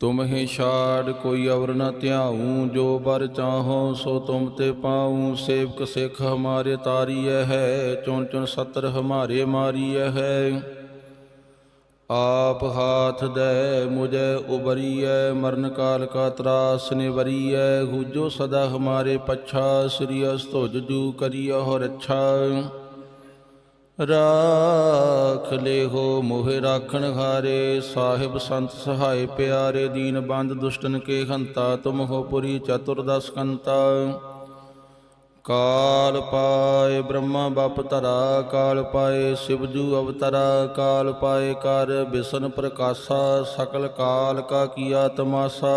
ਤੁਮ ਹੀ ਛਾੜ ਕੋਈ ਅਵਰ ਨ ਧਿਆਉ, ਜੋ ਬਰ ਚਾਹੋ ਸੋ ਤੁਮ ਤੇ ਪਾਉ। ਸੇਵਕ ਸਿੱਖ ਹਮਾਰੇ ਤਾਰੀਐ ਹੈ, ਚੁਣ ਚੁਣ ਸਤਰ ਹਮਾਰੇ ਮਾਰੀਐ ਹੈ। ਆਪ ਹਾਥ ਦੇ, ਮੁਝੇ ਉਬਰੀਐ, ਮਰਨ ਕਾਲ ਕਾ ਤਰਾਸ ਨਿਵਰੀਐ। ਹੁਜੋ ਸਦਾ ਹਮਾਰੇ ਪਛਾ, ਸ੍ਰੀ ਅਸਤੁਜ ਜੂ ਕਰੀਐ ਹੋ ਰੱਛਾ ਰਾਖ ਲੇਹੋ, ਮੋਹਿ ਰਾਖਣ ਹਾਰੇ, ਸਾਹਿਬ ਸੰਤ ਸਹਾਇ ਪਿਆਰੇ, ਦੀਨ ਬੰਦ ਦੁਸ਼ਟਨ ਕੇ ਹੰਤਾ, ਤੁਮ ਹੋ ਪੁਰੀ ਚਤੁਰਦਸ ਕੰਤਾ। ਕਾਲ ਪਾਏ ਬ੍ਰਹਮਾ ਬਪ ਤਰਾ ਕਾਲ ਪਾਏ ਸਿਵਜੂ ਅਵਤਰਾ, ਕਾਲ ਪਾਏ ਕਰ ਬਿਸ਼ਨ ਪ੍ਰਕਾਸ਼ਾ, ਸਕਲ ਕਾਲ ਕਾ ਕੀਆ ਤਮਾਸਾ।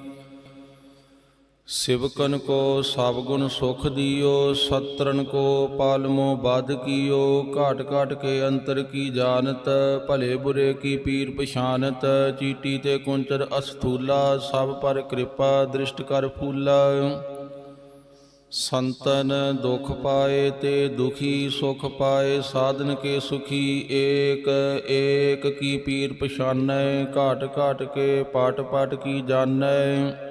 ਸਿਵਕਨ ਕੋ ਸਭ ਗੁਣ ਸੁਖ ਦਿਓ ਸਤਰਨ ਕੋ ਪਾਲਮੋ ਬਾਧ ਕੀਓ, ਘਾਟ ਘਾਟ ਕੇ ਅੰਤਰ ਕੀ ਜਾਣਤ, ਭਲੇ ਬੁਰੇ ਕੀ ਪੀਰ ਪਛਾਨਤ, ਚੀਟੀ ਤੇ ਕੁੰਚਰ ਅਸਥੂਲਾ, ਸਭ ਪਰ ਕਿਰਪਾ ਦ੍ਰਿਸ਼ਟ ਕਰ ਫੂਲਾ। ਸੰਤਨ ਦੁਖ ਪਾਏ ਤੇ ਦੁਖੀ ਸੁਖ ਪਾਏ, ਸਾਧਨ ਕੇ ਸੁਖੀ ਏਕ ਏਕ ਕੀ ਪੀਰ ਪਛਾਨੈ, ਘਾਟ ਘਾਟ ਕੇ ਪਾਟ ਪਾਟ ਕੀ ਜਾਣੈ।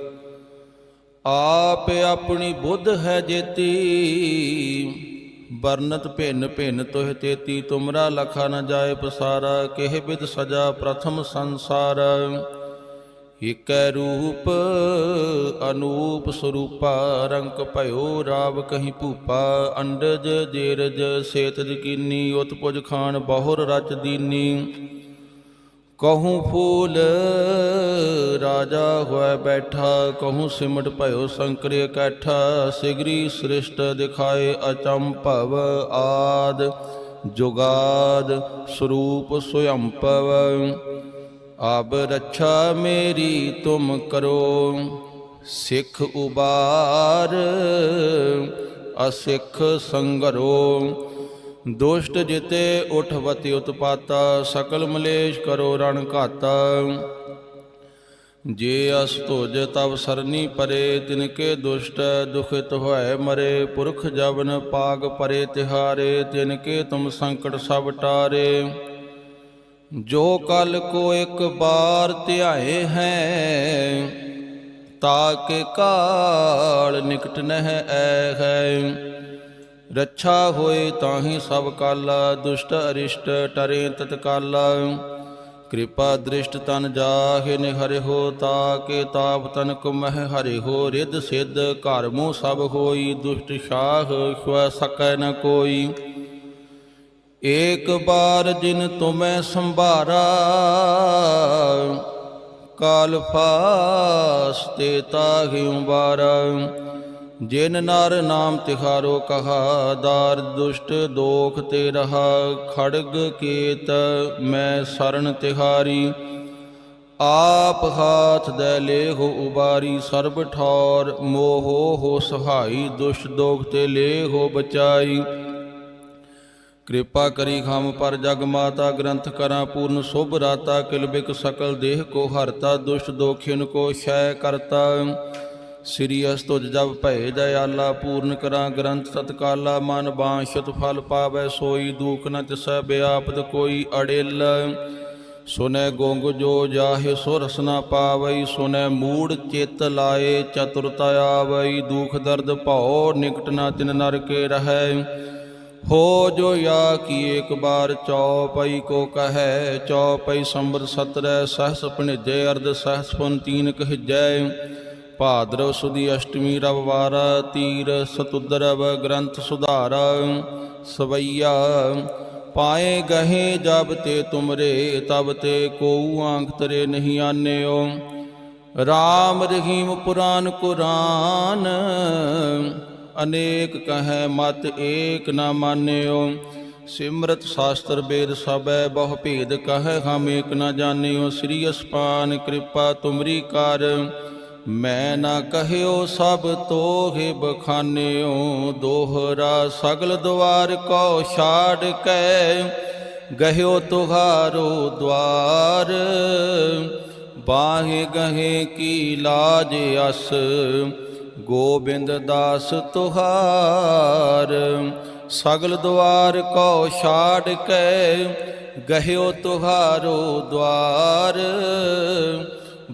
ਆਪ ਆਪਣੀ ਬੁੱਧ ਹੈ ਜੇਤੀ। ਵਰਨਤ ਭਿੰਨ ਭਿੰਨ ਤੋਹ ਤੇਤੀ, ਤੁਮਰਾ ਲਖਾ ਨ ਜਾਏ ਪਸਾਰਾ, ਕਿਹ ਬਿਦ ਸਜਾ ਪ੍ਰਥਮ ਸੰਸਾਰ। ਇਕੈ ਰੂਪ ਅਨੂਪ ਸਰੂਪਾ, ਰੰਕ ਭਇਓ ਰਾਵ ਕਹੀਂ ਭੂਪਾ। ਅੰਡਜ, ਜੇਰਜ, ਸੇਤਜ ਕੀਨੀ, ਉਤਪੁਜ ਖਾਨ, ਬਹੁਰ ਰਚ ਦੀਨੀ। ਕਹੂੰ ਫੂਲ ਰਾਜਾ ਹੋਇ ਬੈਠਾ ਕਹੂੰ ਸਿਮਟ ਭਇਓ ਸੰਕਰ ਇਕੱਠਾ ਸਿਗਰੀ ਸ੍ਰਿਸ਼ਟ ਦਿਖਾਏ ਅਚੰਭਵ ਆਦ ਜੁਗਾਦ ਸਰੂਪ ਸੁਯੰਪਵ ਆਬ ਰੱਛਾ ਮੇਰੀ ਤੁਮ ਕਰੋ ਸਿੱਖ ਉਬਾਰ ਅਸਿੱਖ ਸੰਗਰੋ ਦੁਸ਼ਟ ਜਿਤੇ ਉਠਵਤੀ ਉਤਪਾਤਾ, ਸਕਲ ਮਲੇਸ਼ ਕਰੋ ਰਣ ਘਾਤਾ। ਜੇ ਅਸ ਤੁਜ ਤਵ ਸਰਨੀ ਪਰੇ, ਤਿਨਕੇ ਦੁਸ਼ਟ ਦੁਖਿਤ ਹੋਏ ਮਰੇ। ਪੁਰਖ ਜਵਨ ਪਾਗ ਪਰੇ ਤਿਹਾਰੇ, ਤਿਨਕੇ ਤੁਮ ਸੰਕਟ ਸਭ ਟਾਰੇ। ਜੋ ਕਲ ਕੋ ਇੱਕ ਬਾਰ ਧਿਆਏ ਹੈ ਤਾਕੇ ਕਾਲ ਨਿਕਟ ਨਹਿ ਐ ਹੈ। ਰੱਛਾ ਹੋਏ ਤਾਹੀ ਸਭ ਕਾਲਾ, ਦੁਸ਼ਟ ਅਰਿਸ਼ਟ ਟਰੇ ਤਤਕਾਲਾ। ਕਿਰਪਾ ਦ੍ਰਿਸ਼ਟ ਤਨ ਜਾਹੇ ਨਿਹਰਿ ਹੋ, ਤਾ ਕੇ ਤਾਪ ਤਨ ਕੁ ਮਹਿ ਹਰਿ ਹੋ। ਰਿੱਧ ਸਿੱਧ ਘਰ ਮੂੰਹ ਸਭ ਹੋਈ, ਦੁਸ਼ਟ ਸ਼ਾਹ ਸਵ ਸਕੈ ਨ ਕੋਈ। ਏਕ ਬਾਰ ਜਿਨ ਤੁਮੈ ਸੰਭਾਰਾ, ਕਾਲ ਫਾਸ ਤੇ ਤਾਹੀ ਉਬਾਰਾ। ਜਿਨ ਨਰ ਨਾਮ ਤਿਹਾਰੋ ਕਹਾ, ਦਾਰ ਦੁਸ਼ਟ ਦੋਖ ਤੇ ਰਹਾ, ਖੜਗ ਕੇਤ ਮੈਂ ਸਰਣ ਤਿਹਾਰੀ। ਆਪ ਹਾਥ ਦੇ ਲੇਹੋ ਉਬਾਰੀ, ਸਰਬ ਠੌਰ ਮੋਹੋ ਹੋ ਸਹਾਈ, ਦੁਸ਼ਟ ਦੋਖ ਤੇ ਲੇਹੋ ਬਚਾਈ। ਕਿਰਪਾ ਕਰੀ ਖਮ ਪਰ ਜਗ ਮਾਤਾ, ਗ੍ਰੰਥ ਕਰਾਂ ਪੂਰਨ ਸੁਭ ਰਾਤਾ ਕਿਲਬਿਕ ਸਕਲ ਦੇਹ ਕੋ ਹਰਤਾ, ਦੁਸ਼ਟ ਦੋਖਿਨ ਕੋ ਸ਼ੈ ਕਰਤਾ। ਸ੍ਰੀ ਅਸਤੁਜ ਜਬ ਭੈ ਦਇਆਲਾ, ਪੂਰਨ ਕਰਾਂ ਗ੍ਰੰਥ ਸਤਕਾਲਾ, ਮਨ ਬਾਂਛਤ ਫਲ ਪਾਵੈ, ਸੋਈ ਦੂਖ ਨ ਤਿਸੈ ਬਿਆਪਤ ਕੋਈ ਅੜਿਲ। ਸੁਨੈ ਗੋਂਗ ਜੋ ਜਾਹੇ ਸੋ ਰਸਨਾ ਪਾਵਈ, ਸੁਨੈ ਮੂੜ ਚਿਤ ਲਾਏ ਚਤੁਰਤਾ ਆਵਈ, ਦੁਖ ਦਰਦ ਭਉ ਨਿਕਟ ਨਾ ਤਿਨ ਨਰ ਕੇ ਰਹੈ। ਹੋ ਜੋ ਯਾ ਕੀ ਇੱਕ ਬਾਰ ਚੌਪਈ ਕੋ ਕਹੈ, ਚੌਪਈ ਸੰਬਰ ਸਤਰੈ, ਸਹਸ ਭਣਿਜੈ ਅਰਧ ਸਹਸ ਪੁਨ ਤੀਨ ਕਹਿਜੈ। ਭਾਦਰਵ ਸੁਦੀ ਅਸ਼ਟਮੀ ਰਵਵਾਰ ਤੀਰ ਸਤੁਦਰਵ ਗ੍ਰੰਥ ਸੁਧਾਰ, ਸਵਈਆ ਪਾਏ ਗਹੇ ਜਬ ਤੇ ਤੁਮਰੇ, ਤਬ ਤੇ ਕੋਉ ਆਂਖ ਤਰੇ ਨਹੀਂ ਆਨਿਓ। ਰਾਮ ਰਹੀਮ ਪੁਰਾਨ ਕੁਰਾਨ, ਅਨੇਕ ਕਹੈ ਮਤ ਏਕ ਨਾ ਮਾਨਿਓ। ਸਿਮਰਤ ਸ਼ਾਸਤਰ ਵੇਦ ਸਭੈ, ਬਹੁ ਭੇਦ ਕਹੈ ਹਮ ਏਕ ਨਾ ਜਾਣਿਓ। ਸ੍ਰੀ ਅਸਪਾਨ ਕਿਰਪਾ ਤੁਮਰੀ ਕਰ ਮੈਂ ਨਾ ਕਹਿਓ ਸਭ ਤੋਹਿ ਬਖਾਨਿਓ, ਦੋਹਰਾ ਸਗਲ ਦੁਆਰ ਕੋ ਛਾੜ ਕੈ। ਗਹਿਓ ਤੁਹਾਰੋ ਦਵਾਰ, ਬਾਹੇ ਗਹੇ ਕੀ ਲਾਜ ਅਸ। ਗੋਬਿੰਦ ਦਾਸ ਤੁਹਾਰ, ਸਗਲ ਦੁਆਰ ਕੋ ਛਾੜ ਕੇ। ਗਹਿਓ ਤੁਹਾਰੋ ਦਵਾਰ